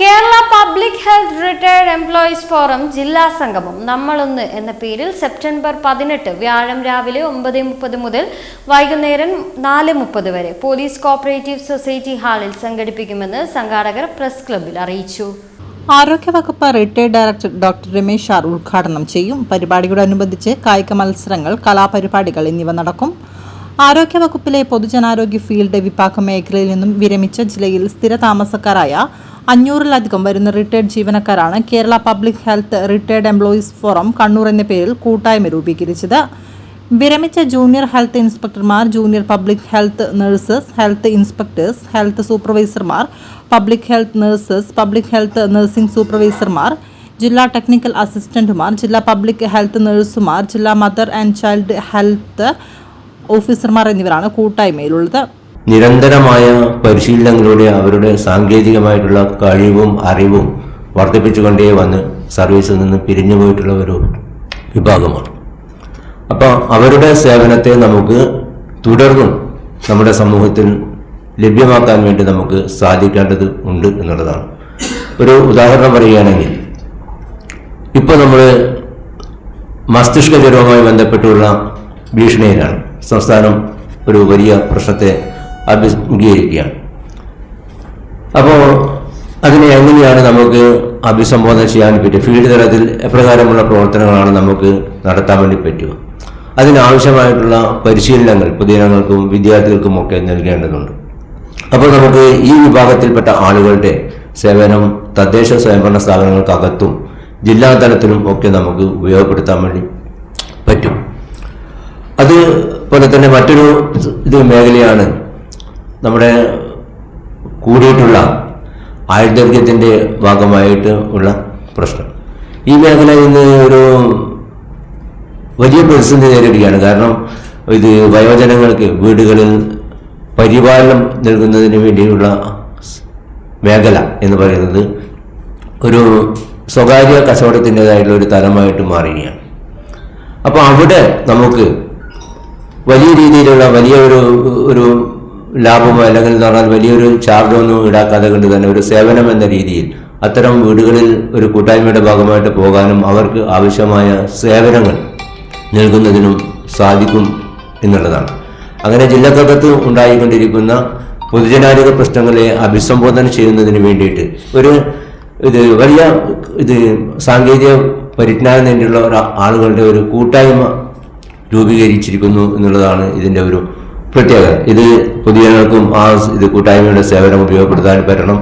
Kerala public health retired employees forum ജില്ലാ സംഗമം നമ്മളൊന്ന് എന്ന പേരിൽ സെപ്റ്റംബർ പതിനെട്ട് വ്യാഴം രാവിലെ ഒമ്പത് മുപ്പത് മുതൽ വൈകുന്നേരം നാല് മുപ്പത് വരെ പോലീസ് കോപ്പറേറ്റീവ് സൊസൈറ്റി ഹാളിൽ സംഘടിപ്പിക്കുമെന്ന് സംഘാടകർ പ്രസ് ക്ലബിൽ അറിയിച്ചു. ആരോഗ്യവകുപ്പ് retired director doctor Ramesh R ഉദ്ഘാടനം ചെയ്യും. പരിപാടിയോടനുബന്ധിച്ച് കായിക മത്സരങ്ങൾ കലാപരിപാടികൾ എന്നിവ നടക്കും. ആരോഗ്യവകുപ്പിലെ പൊതുജനാരോഗ്യ ഫീൽഡ് വിഭാഗം മേഖലയിൽ നിന്നും വിരമിച്ച ജില്ലയിൽ സ്ഥിര താമസക്കാരായ അഞ്ഞൂറിലധികം വരുന്ന റിട്ടയർഡ് ജീവനക്കാരാണ് Kerala public health retired employees forum Kannur എന്ന പേരിൽ കൂട്ടായ്മ രൂപീകരിച്ചത്. വിരമിച്ച junior health ഇൻസ്പെക്ടർമാർ junior public health nurses health inspectors health സൂപ്പർവൈസർമാർ public health nurses public health nursing സൂപ്പർവൈസർമാർ ജില്ലാ ടെക്നിക്കൽ അസിസ്റ്റന്റുമാർ ജില്ലാ പബ്ലിക് ഹെൽത്ത് നഴ്സുമാർ ജില്ലാ മദർ ആൻഡ് ചൈൽഡ് ഹെൽത്ത് ഓഫീസർമാർ എന്നിവരാണ് കൂട്ടായ്മയിലുള്ളത്. നിരന്തരമായ പരിശീലനങ്ങളിലൂടെ അവരുടെ സാങ്കേതികമായിട്ടുള്ള കഴിവും അറിവും വർദ്ധിപ്പിച്ചുകൊണ്ടേ വന്ന് സർവീസിൽ നിന്ന് പിരിഞ്ഞു പോയിട്ടുള്ള ഒരു വിഭാഗമാണ്. അപ്പോൾ അവരുടെ സേവനത്തെ നമുക്ക് തുടർന്നും നമ്മുടെ സമൂഹത്തിൽ ലഭ്യമാക്കാൻ വേണ്ടി നമുക്ക് സാധിക്കേണ്ടത് ഉണ്ട് എന്നുള്ളതാണ്. ഒരു ഉദാഹരണം പറയുകയാണെങ്കിൽ ഇപ്പോൾ നമ്മൾ മസ്തിഷ്ക ജ്വരവുമായി ബന്ധപ്പെട്ടുള്ള ഭീഷണിയിലാണ്. സംസ്ഥാനം ഒരു വലിയ പ്രശ്നത്തെ അഭിമുഖീകരിക്കുകയാണ് അപ്പോൾ അതിനെ എങ്ങനെയാണ് നമുക്ക് അഭിസംബോധന ചെയ്യാൻ പറ്റുക ഫീൽഡ് തലത്തിൽ എപ്രകാരമുള്ള പ്രവർത്തനങ്ങളാണ് നമുക്ക് നടത്താൻ വേണ്ടി പറ്റുക? അതിനാവശ്യമായിട്ടുള്ള പരിശീലനങ്ങൾ പൊതുജനങ്ങൾക്കും വിദ്യാർത്ഥികൾക്കും ഒക്കെ നൽകേണ്ടതുണ്ട്. അപ്പോൾ നമുക്ക് ഈ വിഭാഗത്തിൽപ്പെട്ട ആളുകളുടെ സേവനം തദ്ദേശ സ്വയംഭരണ സ്ഥാപനങ്ങൾക്കകത്തും ജില്ലാ തലത്തിലും ഒക്കെ നമുക്ക് ഉപയോഗപ്പെടുത്താൻ വേണ്ടി പറ്റും. അതുപോലെ തന്നെ മറ്റൊരു ഇത് മേഖലയാണ് നമ്മുടെ കൂടിയിട്ടുള്ള ആയുർദൈർഘ്യത്തിന്റെ ഭാഗമായിട്ട് ഉള്ള പ്രശ്നം. ഈ മേഖല ഇന്ന് ഒരു വലിയ പ്രതിസന്ധി നേരിടുകയാണ്. കാരണം ഇത് വയോജനങ്ങൾക്ക് വീടുകളിൽ പരിപാലനം നൽകുന്നതിന് വേണ്ടിയുള്ള മേഖല എന്ന് പറയുന്നത് ഒരു സ്വകാര്യ കച്ചവടത്തിന്റെതായിട്ടുള്ള ഒരു തലമായിട്ട് മാറുകയാണ്. അപ്പോൾ അവിടെ നമുക്ക് വലിയ രീതിയിലുള്ള വലിയ ഒരു ഒരു ലാഭമോ അല്ലെങ്കിൽ എന്ന് പറഞ്ഞാൽ വലിയൊരു ചാർജൊന്നും ഈടാക്കാതെ കൊണ്ട് തന്നെ ഒരു സേവനം എന്ന രീതിയിൽ അത്തരം വീടുകളിൽ ഒരു കൂട്ടായ്മയുടെ ഭാഗമായിട്ട് പോകാനും അവർക്ക് ആവശ്യമായ സേവനങ്ങൾ നൽകുന്നതിനും സാധിക്കും എന്നുള്ളതാണ്. അങ്ങനെ ജില്ലക്കകത്ത് ഉണ്ടായിക്കൊണ്ടിരിക്കുന്ന പൊതുജനാരോഗ്യ പ്രശ്നങ്ങളെ അഭിസംബോധന ചെയ്യുന്നതിന് വേണ്ടിയിട്ട് ഒരു ഇത് വലിയ ഇത് സാങ്കേതിക പരിജ്ഞാനം ഒരു ആളുകളുടെ ഒരു കൂട്ടായ്മ രൂപീകരിച്ചിരിക്കുന്നു എന്നുള്ളതാണ് ഇതിന്റെ ഒരു പ്രത്യേകത. ഇത് പൊതുജനങ്ങൾക്കും ആ ഇത് കൂട്ടായ്മയുടെ സേവനം ഉപയോഗപ്പെടുത്താൻ പറ്റണം.